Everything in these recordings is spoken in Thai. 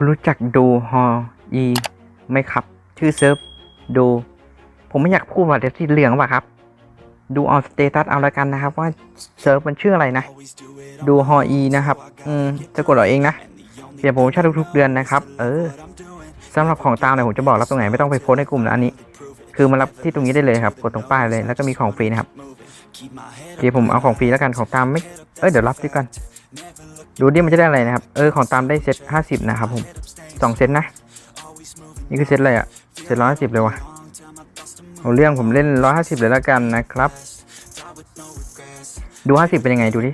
คุณรู้จักดูฮออีไหมครับ ชื่อเซิร์ฟดูผมไม่อยากพูดว่าเดี๋ยวที่เหลืองว่ะครับ ดูเอาสเตตัสเอาละกันนะครับ ว่าเซิร์ฟมันชื่ออะไรนะ ดูฮออีนะครับ อืมจะกดเอาเองนะเปลี่ยนโปรโมชั่นทุกๆเดือนนะครับ เออสำหรับของตามเนี่ยผมจะบอกรับตรงไหนไม่ต้องไปโพสในกลุ่มนะอันนี้ คือมารับที่ตรงนี้ได้เลยครับ กดตรงป้ายเลย แล้วก็มีของฟรีนะครับ โอเคผมเอาของฟรีแล้วกันของตามไม่ เอ้ยเดี๋ยวรับดีกัน ดูดิมันจะได้อะไรนะครับ เออของตามได้เซตห้าสิบนะครับผมสองเซตนะ นี่คือเซตอะไรอะเซตร้อยห้าสิบเลยวะเอาเรื่องผมเล่นร้อยห้าสิบเลยแล้วกันนะครับ ดูห้าสิบเป็นยังไงดูดิ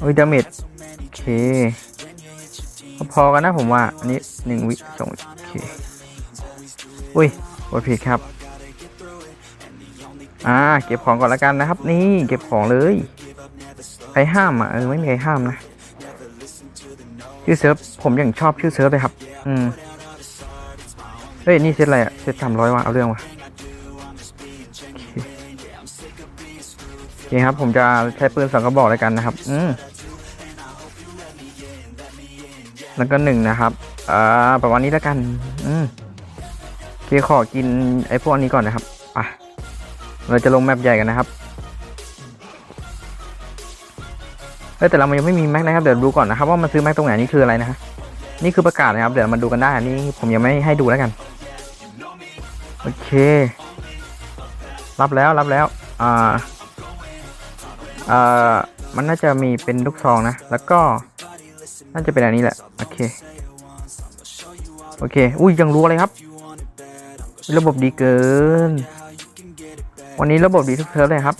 โอ้ยดาเมจโอเคพอกันนะผมว่า อันนี้หนึ่งวิสองวิโอเค อุ้ยกดผิดครับ อ่า เก็บของก่อนล้วกันนะครับ นี่เก็บของเลยใครห้ามอะเออไม่มีใครห้ามนะชื่อเซิร์ฟผมยังชอบชื่อเซิร์ฟเลยครับ อืมเฮ้ยนี่เซตอะไรอะเซตสามร้อยว่ะเอาเรื่องว่ะโอเคครับ ผมจะใช้ปืนสองกระบอกเลยกันนะครับ อืมแล้วก็หนึ่งนะครับอ่าประมาณนี้แล้วกัน อืมโอเคขอกินไอ้พวกนี้ก่อนนะครับ เราจะลงแมปใหญ่กันนะครับเอ้ยแต่เรายังไม่มีแม็กนะครับเดี๋ยวดูก่อนนะครับว่ามันซื้อแม็กตรงไหนนี่คืออะไรนะฮะนี่คือประกาศนะครับ เดี๋ยวมาดูกันได้นนี้ผมยังไม่ให้ดูแล้วกันโอเค รับแล้วรับแล้วอ่าอ่ามันน่าจะมีเป็นลูกซองนะ แล้วก็น่าจะเป็นอันนี้แหละโอเคโอเค อุ้ยยังรู้อะไรครับ ระบบดีเกิน วันนี้ระบบดีทุกเทอมเลยครับ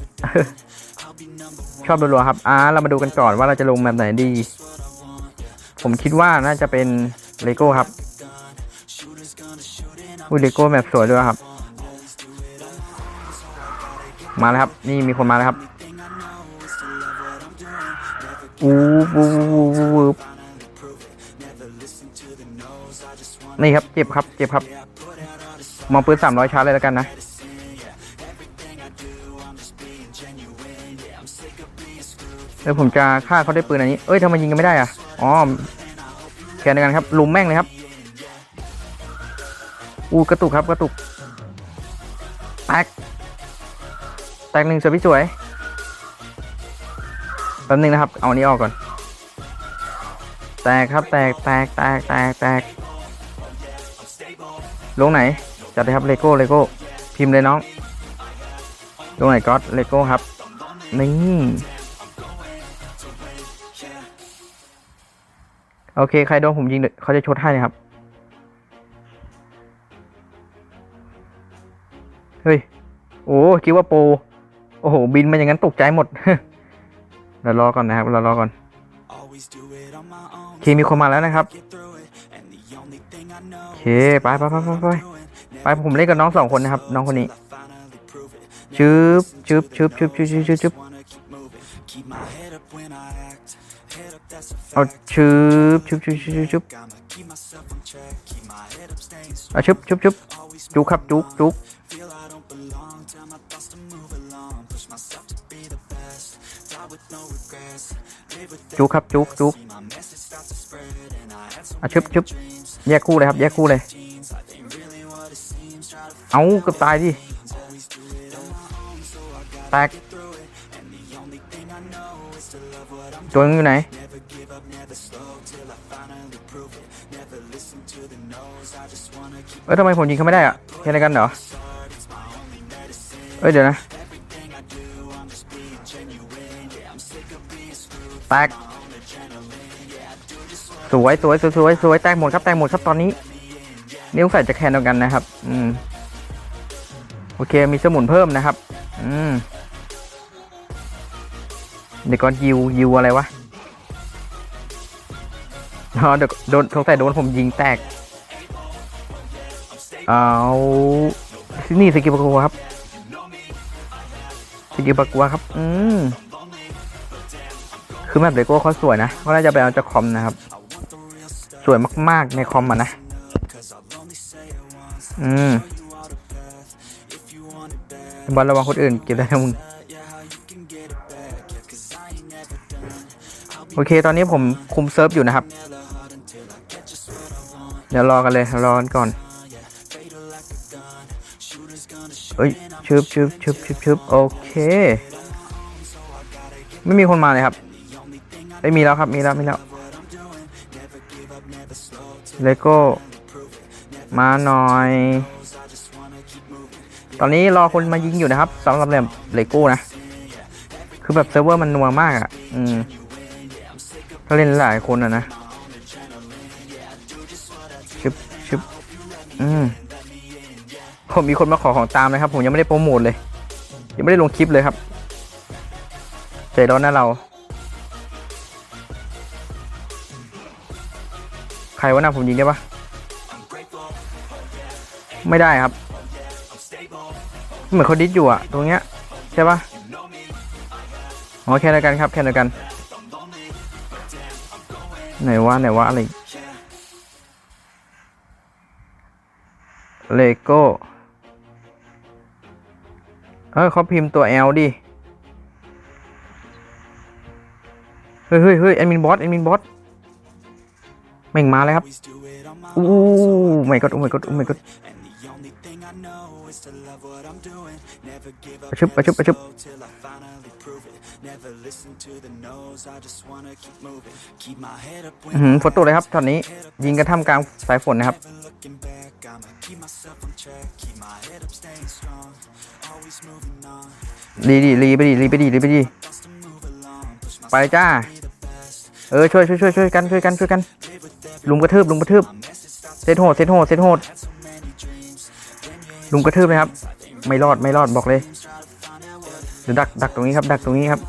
ชอบรัวๆครับอ่าเรามาดูกันก่อนว่าเราจะลงแบบไหนดี ผมคิดว่าน่าจะเป็นเลโก้ครับอุ้ยเลโก้แบบสวยด้วยครับ มาแล้วครับ นี่มีคนมาแล้วครับอู้วูวูวูวูนี่ครับ เจ็บครับ เจ็บครับ มองปืนสามร้อยชาร์จเลยแล้วกันนะ เดี๋ยวผมจะฆ่าเขาด้วยปืนอันนี้ เอ้ยทำไมยิงกันไม่ได้อะอ๋อแค่เดียวกันครับลุมแม่งเลยครับ อู้กระตุกครับกระตุก แตก แตกหนึ่งสวยพี่สวยแป๊บนึงนะครับ เอาอันนี้ออกก่อน แตกครับ แตก แตก แตก แตก แตก ลงไหน จัดเลยครับ เลโก้ เลโก้ พิมพ์เลยน้อง ลงไหนก็อตเลโก้ครับ นี่ โอเค ใครโดนผมยิงเขาจะชดให้นะครับ เฮ้ย โอ้คิดว่าโป โอ้โห บินมาอย่างนั้นตกใจหมดเรารอก่อนนะครับ เรารอก่อนเคมีคนมาแล้วนะครับเคไปไปไปไปไปไปผมเล่นกับน้องสองคนนะครับ น้องคนนี้ชึบชึบชึบชึบชึบชึบชึบ เอาชึบชึบชึบชึบชึบชึบเอาชึบชึบชึบจุกครับจุกจุกจุกครับจุกจุกเอาชึบชึบแยกคู่เลยครับ แยกคู่เลย เอาเกือบตายดิ แตกตัวงอยู่ไหน เอ้ยทำไมผมยิงเขาไม่ได้อะแค่อะไรกันเหรอ เอ้ยเดี๋ยวนะแตกสวยสวยสวยสวยสวยแตกหมดครับแตกหมดครับตอนนี้นิ้วใส่จะแคนเดียวกันนะครับ อืม โอเคมีสมุนเพิ่มนะครับ อืมเดี๋ยวก่อนยิวยิวอะไรวะ อ๋อเดี๋ยวโดนสงสัยโดนผมยิงแตก เอานี่สกิลปกัวครับสกิลปกัวครับ อืมคือแมปเลโก้เขาสวยนะเขาน่าจะไปเอาจากคอมนะครับ สวยมาก ๆ ในคอมอะนะ อืมบอลระวังคนอื่นเก็บได้นะมึง โอเค ตอนนี้ผมคุมเซิร์ฟอยู่นะครับ เดี๋ยวรอกันเลยรอกันก่อนเอ้ยชึบชึบชึบชึบชึบโอเค ไม่มีคนมาเลยครับไม่มีแล้วครับมีแล้วมีแล้วเลโก้มาหน่อย ตอนนี้รอคนมายิงอยู่นะครับสำหรับแบบเลโก้นะ คือแบบเซิร์ฟเวอร์มันนัวมากอะ อืมถ้าเล่นหลายคนอะนะ อืมผมมีคนมาขอของตามนะครับ ผมยังไม่ได้โปรโมทเลย ยังไม่ได้ลงคลิปเลยครับ ใจร้อนนะเรา ใครวะนะผมยิงได้ปะไม่ได้ครับ เหมือนเขาดิสอยู่อะตรงเนี้ย ใช่ปะอ๋อแค่เดียวกันครับ แค่เดียวกัน ไหนว่าไหนว่าอะไร เลโก้เออเขาพิมพ์ตัว L ดิ เฮ้ยเฮ้ยเฮ้ยแอดมินบอสแอดมินบอสแม่งมาเลยครับ อู้ไม่กดอู้ไม่กดอู้ไม่กดประชุบประชุบประชุบหือฝนตกเลยครับตอนนี้ ยิงกระท่ามกลางสายฝนนะครับ รีดิรีไปดิรีไปดิรีไปดิไปจ้า เออช่วยช่วยช่วยช่วยกันช่วยกันช่วยกันลุมกระทืบลุมกระทืบเซตโหดเซตโหดเซตโหดลุมกระทืบเลยครับ ไม่รอดไม่รอดบอกเลยเดี๋ยวดักดักตรงนี้ครับ ดักตรงนี้ครับ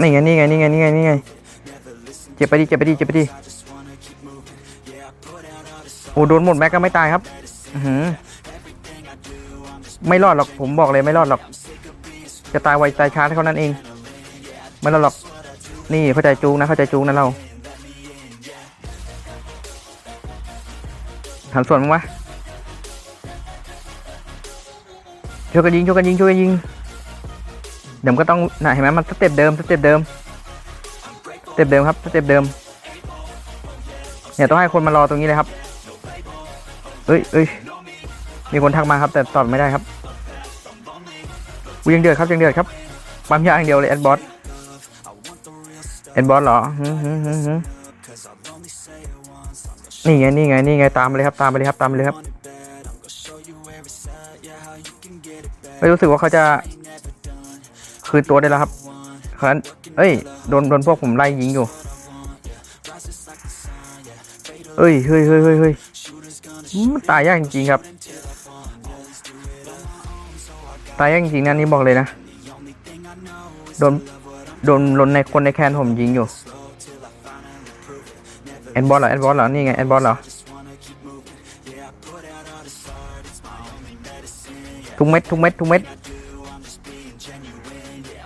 นี่ไงนี่ไงนี่ไงนี่ไงนี่ไง เจ็บไปดิเจ็บไปดิเจ็บไปดิโอ้โดนหมดแม็กก็ไม่ตายครับอื้อหือไม่รอดหรอกผมบอกเลยไม่รอดหรอก จะตายไวตายช้าเท่านั้นเอง ไม่รอดหรอก นี่เข้าใจจูงนะเข้าใจจูงนะเราหันส่วนมึงวะช่วยกันยิงช่วยกันยิงช่วยกันยิงเดี๋ยวมันก็ต้องน่ะเห็นไหมมันสเต็ปเดิมสเต็ปเดิม เต็ปเดิมครับสเต็ปเดิม เนี่ยต้องให้คนมารอตรงนี้เลยครับ เอ้ยเอ้ยมีคนทักมาครับ แต่ตอบไม่ได้ครับกูยังเดือดครับยังเดือดครับปั๊มยาอย่างเดียวเลยแอดบอสแอดบอสเหรอนี่ไงนี่ไงนี่ไงตามเลยครับตามไปเลยครับตามไปเลยครับไม่รู้สึกว่าเขาจะ คืนตัวได้แล้วครับเขาะนั้น เอ้ยโดนโดนพวกผมไล่ยิงอยู่เอ้ยเฮ้ยเฮ้ยเฮ้ยเฮ้ยมันตายยากจริงๆครับ ตายยากจริงๆนะนี่บอกเลยนะ โดนโดนลนในคนในแคนผมยิงอยู่แอนบอลเหรอแอนบอลเหรอนี่ไงแอนบอลเหรอทุกเม็ดทุกเม็ดทุกเม็ด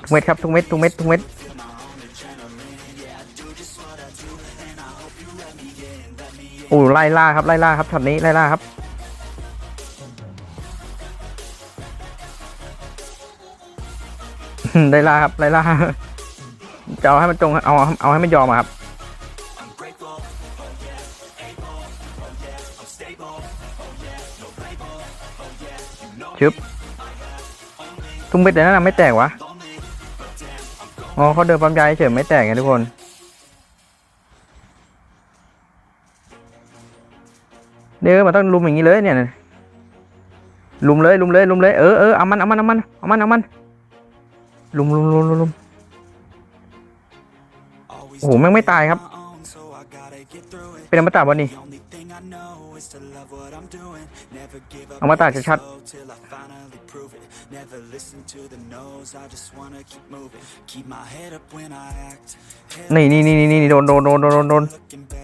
ทุกเม็ดครับทุกเม็ดทุกเม็ดทุกเม็ด อ้ไล่ล่าครับไล่ล่าครับช็อตนี้ไล่ล่าครับได้ล่าครับได้ล่าจะเอาให้มันจงเอาเอาให้มันยอมครับชึบตุ้งเบ็ดเดี๋ยวนั้นนะไม่แตกวะอ๋อเขาเดินปั๊มยาเฉยไม่แตกไงทุกคน เดี๋ยวมันต้องลุมอย่างนี้เลยเนี่ยลุมเลยลุมเลยลุมเลยเออเออเอามันเอามันเอามันเอามันเอามันลุมลุมลุมลุมลุมโอ้โหแม่งไม่ตายครับ เป็นอมตะวัน นี้อมตะชัดๆนี่นี่นี่นี่นี่โดนโดนโดนโดนโดนโดน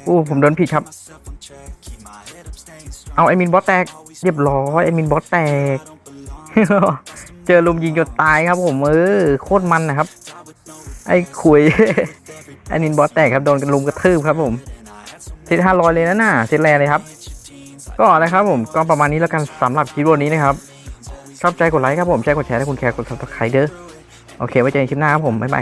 อู้ผมโดนผิดครับ เอาไอมินบอสแตก เรียบร้อยไอมินบอสแตก เจอลุมยิงจนตายครับผมเออโคตรมันนะครับ ไอ้คุยไอ้นินบอสแตกครับโดนกันลุมกระทืบครับผมเซตห้าร้อยเลยนะน่ะเซตแรเลยครับ ก็นะครับผมก็ประมาณนี้แล้วกันสำหรับคลิปวันนี้นะครับ ชอบใจกดไลค์ครับผมแชร์กดแชร์ถ้าคุณแคร์กดซับสไครต์เด้อโอเค ไว้เจอกันคลิปหน้าครับผม บ๊ายบาย